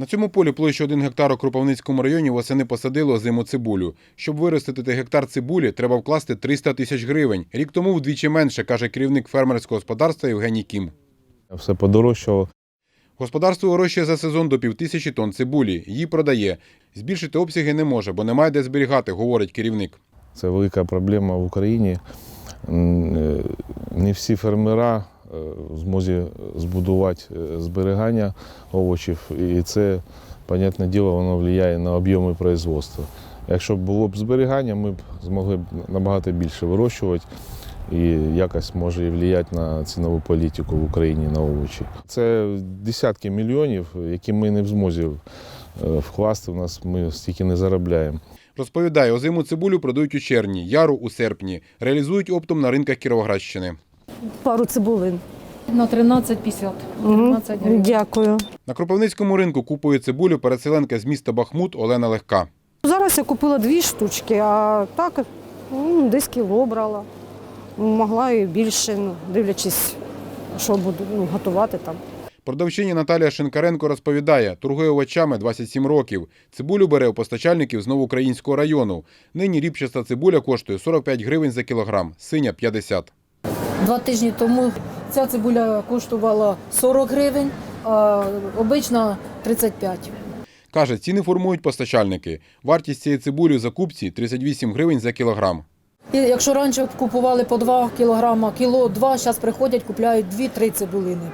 На цьому полі площу 1 гектар у Кропивницькому районі восени посадили озиму цибулю. Щоб виростити гектар цибулі, треба вкласти 300 тисяч гривень. Рік тому вдвічі менше, каже керівник фермерського господарства Євгеній Кім. Все подорожчало. Господарство вирощує за сезон до півтисячі тонн цибулі. Її продає. Збільшити обсяги не може, бо немає де зберігати, говорить керівник. Це велика проблема в Україні. Е, Не всі фермера в змозі збудувати е, зберігання овочів, і це, понятне діло, воно впливає на об'єми производства. Якщо б було б зберігання, ми б змогли б набагато більше вирощувати і якось може і впливати на цінову політику в Україні на овочі. Це десятки мільйонів, які ми не в змозі е, вкласти. У нас ми стільки не заробляємо. Розповідає, озиму цибулю продають у червні, яру у серпні. Реалізують оптом на ринках Кіровоградщини. Пару цибулин. На 13,50. Мгм. 13 гривень. Дякую. На Кропивницькому ринку купує цибулю переселенка з міста Бахмут Олена Легка. Зараз я купила дві штучки, а так ну, десь кіло брала. Могла і більше, ну, дивлячись, що буду ну, готувати там. Продавчиня Наталія Шинкаренко розповідає, торгує овочами 27 років. Цибулю бере у постачальників з Новоукраїнського району. Нині ріпчаста цибуля коштує 45 гривень за кілограм, синя 50. Два тижні тому ця цибуля коштувала 40 гривень, а обична 35. Каже, ціни формують постачальники. Вартість цієї цибулі у закупці 38 гривень за кілограм. І якщо раніше купували по 2 кілограма, кіло 2, зараз приходять, купляють 2-3 цибулини.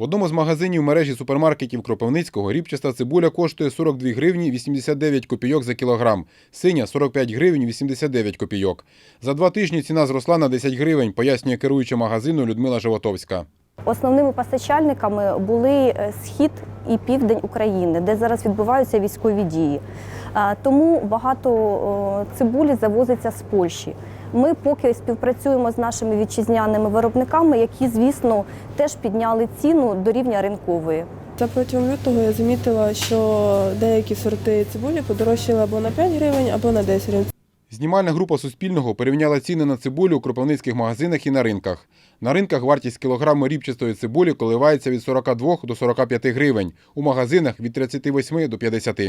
В одному з магазинів мережі супермаркетів Кропивницького ріпчаста цибуля коштує 42 гривні 89 копійок за кілограм, синя 45 гривень 89 копійок. За два тижні ціна зросла на 10 гривень, пояснює керуюча магазину Людмила Животовська. Основними постачальниками були е, схід і південь України, де зараз відбуваються військові дії. Е, Тому багато цибулі завозиться з Польщі. Ми поки співпрацюємо з нашими вітчизняними виробниками, які, звісно, теж підняли ціну до рівня ринкової. Та протягом лютого я замітила, що деякі сорти цибулі подорожчали або на 5 гривень, або на 10 гривень. Знімальна група Суспільного порівняла ціни на цибулю у кропивницьких магазинах і на ринках. На ринках вартість кілограму ріпчастої цибулі коливається від 42 до 45 гривень, у магазинах від 38 до 50.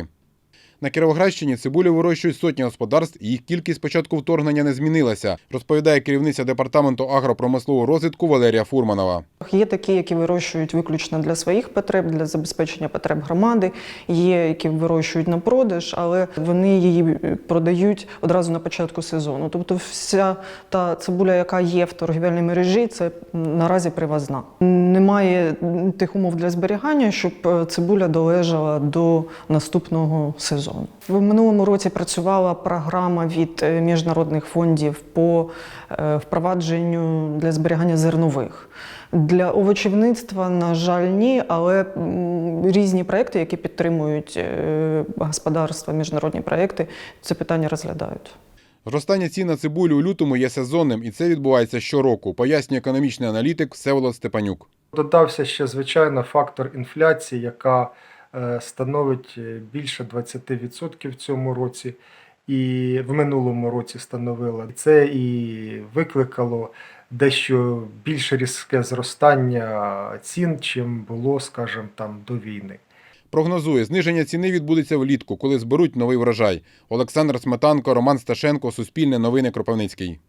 На Кіровоградщині цибулю вирощують сотні господарств, і їх кількість з початку вторгнення не змінилася, розповідає керівниця департаменту агропромислового розвитку Валерія Фурманова. Є такі, які вирощують виключно для своїх потреб, для забезпечення потреб громади. Є, які вирощують на продаж, але вони її продають одразу на початку сезону. Тобто, вся та цибуля, яка є в торгівельній мережі, це наразі привозна. Немає тих умов для зберігання, щоб е, цибуля долежала до наступного сезону. В минулому році працювала програма від е, міжнародних фондів по е, впровадженню для зберігання зернових. Для овочівництва, на жаль, ні, але різні проекти, які підтримують е, господарства, міжнародні проекти, це питання розглядають. Зростання цін на цибулю у лютому є сезонним, і це відбувається щороку, пояснює економічний аналітик Всеволод Степанюк. Додався ще, звичайно, фактор інфляції, яка становить е, більше 20% в цьому році, і в минулому році становила. Це і викликало дещо більше різке зростання цін, чим було, скажімо, там до війни. Прогнозує, зниження ціни відбудеться влітку, коли зберуть новий врожай. Олександр Сметанко, Роман Сташенко, Суспільне новини Кропивницький.